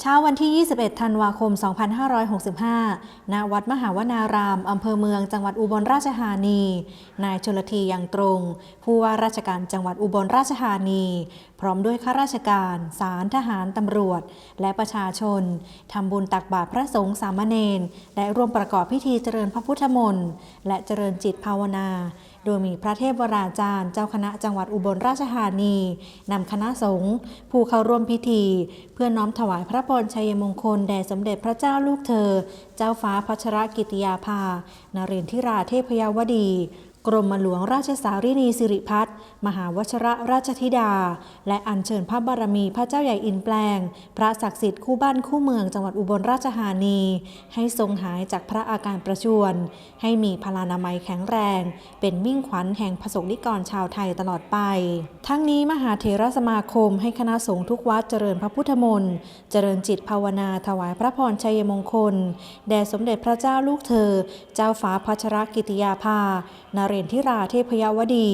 เช้าวันที่ 21 ธันวาคม 2565 ณ วัดมหาวนาราม อำเภอเมือง จังหวัดอุบลราชธานี นายชลทียังตรง ผู้ว่าราชการจังหวัดอุบลราชธานี พร้อมด้วยข้าราชการศาลทหาร ตำรวจ และประชาชน ทำบุญตักบาตรพระสงฆ์สามเณร และร่วมประกอบพิธีเจริญพระพุทธมนต์ และเจริญจิตภาวนา โดยมีพระเทพวราจารย์ เจ้าคณะจังหวัดอุบลราชธานีนำคณะสงฆ์ผู้เข้าร่วมพิธี เพื่อน้อมถวายพระพรชัยมงคลแด่สมเด็จพระเจ้าลูกเธอ เจ้าฟ้าพัชรกิติยาภา นเรนทิราเทพยาวดี กรมหลวงราชสารินีสิริพัฒน์มหาวชรราชธิดา และอัญเชิญพระบารมีพระเจ้าใหญ่อินแปลง พระศักดิ์สิทธิ์คู่บ้านคู่เมืองจังหวัดอุบลราชธานี ให้ทรงหายจากพระอาการประชวรให้มีพลานามัยแข็งแรง เป็นมิ่งขวัญแห่งประสบนิกรชาวไทยตลอดไป ทั้งนี้มหาเถรสมาคมให้คณะสงฆ์ทุกวัดเจริญพระพุทธมนต์เจริญจิตภาวนาถวายพระพรชัยมงคลแด่สมเด็จพระเจ้าลูกเธอ เจ้าฟ้าพัชรกิติยาภานเรนทิราเทพยวดี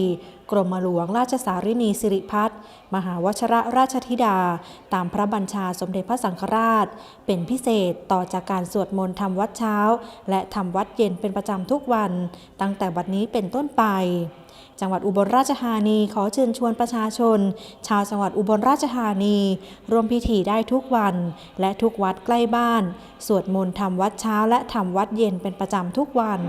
กรมหลวงราชสารินีสิริพัฒน์มหาวชรราชธิดา ตามพระบัญชาสมเด็จพระสังฆราช เป็นพิเศษต่อจากการสวดมนต์ทำวัดเช้า และทำวัดเย็นเป็นประจำทุกวัน ตั้งแต่บัดนี้เป็นต้นไปจังหวัดอุบลราชธานีขอเชิญชวนประชาชน ชาวจังหวัดอุบลราชธานี ร่วมพิธีได้ทุกวัน และทุกวัดใกล้บ้าน สวดมนต์ทำวัดเช้าและทำวัดเย็นเป็นประจำทุกวัน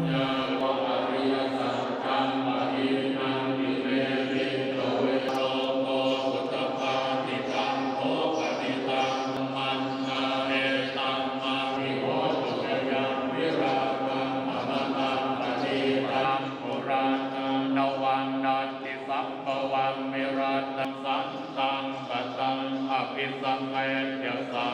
งปะตังอภิสังเมยสา